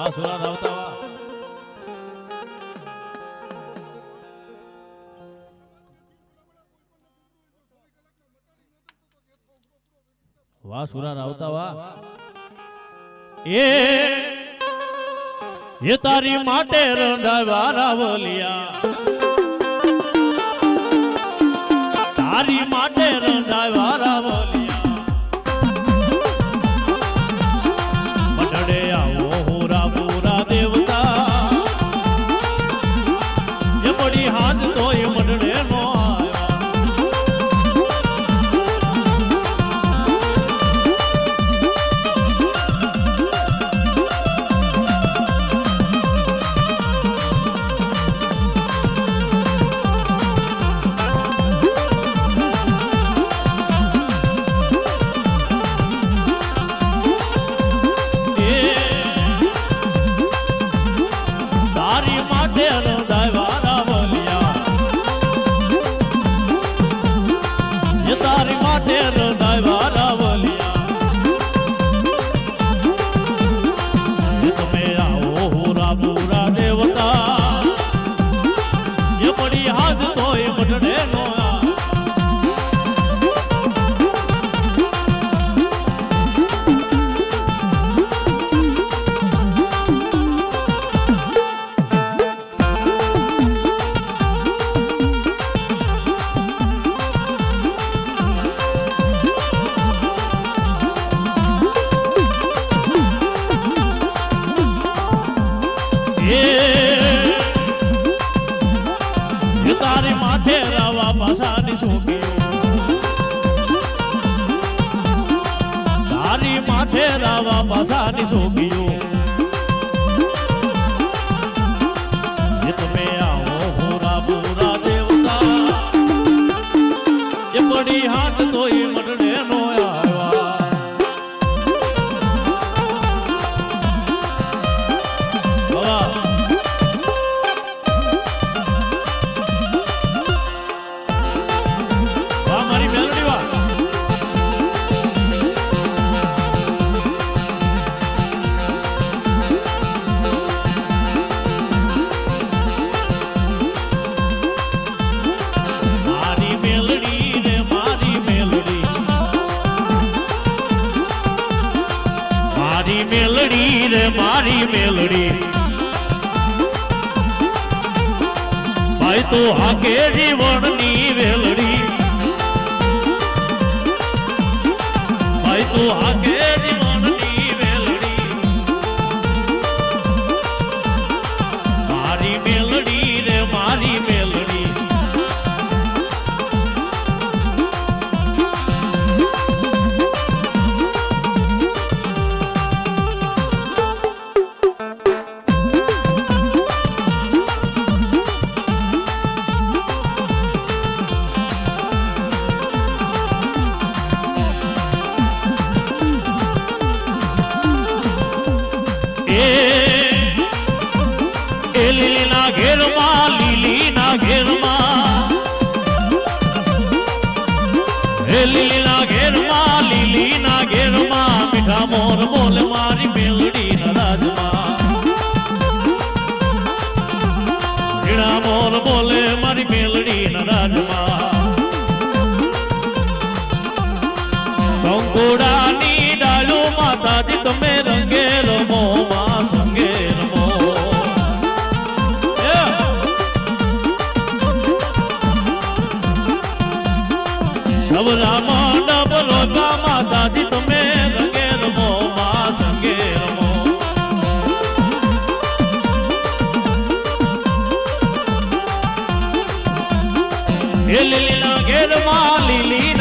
સુરા રાવતા વાહ વાહ સુરા રાવતા વાહ એ એ તારી માટે રંધાવા રાવલિયા તારી માટે રંધાવા રાવલિયા તારી એ તારી માથે રાવા પાસાની સોગીઓ તારી માથે રાવા પાસાની સોગીઓ મારી મેલડી રે મારી મેલડી. ભાઈ તો હાકે જીવનની એ લીલીના ઘેરમાં લીલીના ઘેરમાં. એ લીલીના ઘેરમાં લીલીના ઘેરમાં, મીઠા મોર બોલે મારી મીઠા મોર બોલે મારી મેલડી ના રાજમાં ડાળો માતાજી, તમે રંગે શબરા મંડપ રોકા માતાજી તમે રંગે રમો માં સંગે રમો. એ લીલીના લીલીના